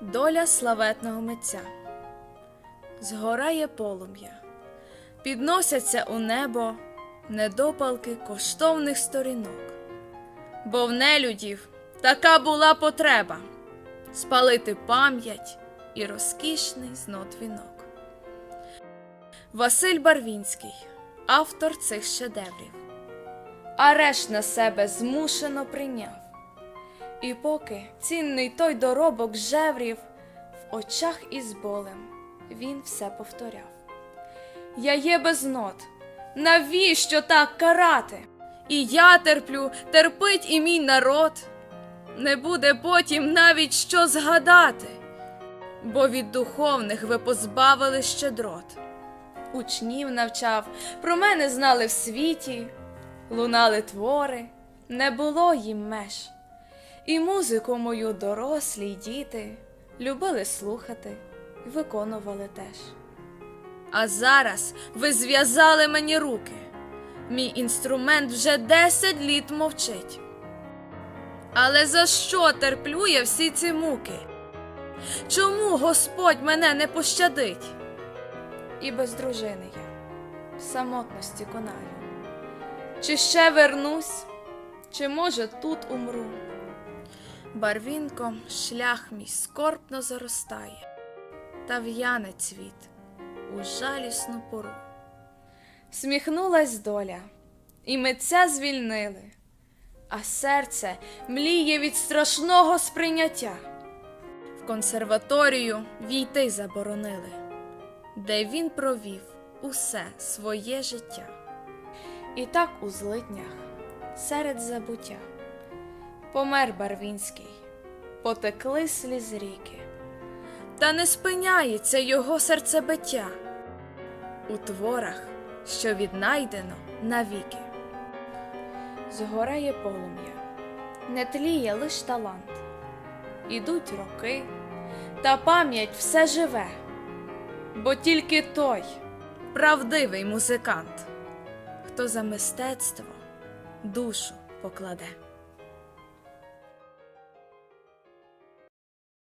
Доля славетного митця. Згорає полум'я, підносяться у небо недопалки коштовних сторінок. Бо в нелюдів така була потреба спалити пам'ять і розкішний знот вінок. Василь Барвінський, автор цих шедеврів, арешт на себе змушено прийняв. І поки цінний той доробок жеврів, в очах із болем він все повторяв. Я є без нот, навіщо так карати? І я терплю, терпить і мій народ. Не буде потім навіть що згадати, бо від духовних ви позбавили щедрот. Учнів навчав, про мене знали в світі, лунали твори, не було їм меж. І музику мою дорослі й діти любили слухати і виконували теж. А зараз ви зв'язали мені руки. Мій інструмент вже десять літ мовчить. Але за що терплю я всі ці муки? Чому Господь мене не пощадить? І без дружини я в самотності конаю. Чи ще вернусь, чи може тут умру? Барвінком шлях мій скорбно заростає, та в'яне цвіт у жалісну пору. Сміхнулась доля, і митця звільнили, а серце мліє від страшного сприйняття. В консерваторію війти заборонили, де він провів усе своє життя. І так у злиднях, серед забуття, помер Барвінський, потекли сліз ріки, та не спиняється його серцебиття. У творах, що віднайдено навіки. Згорає полум'я, не тліє лиш талант, ідуть роки, та пам'ять все живе, бо тільки той правдивий музикант, хто за мистецтво душу покладе.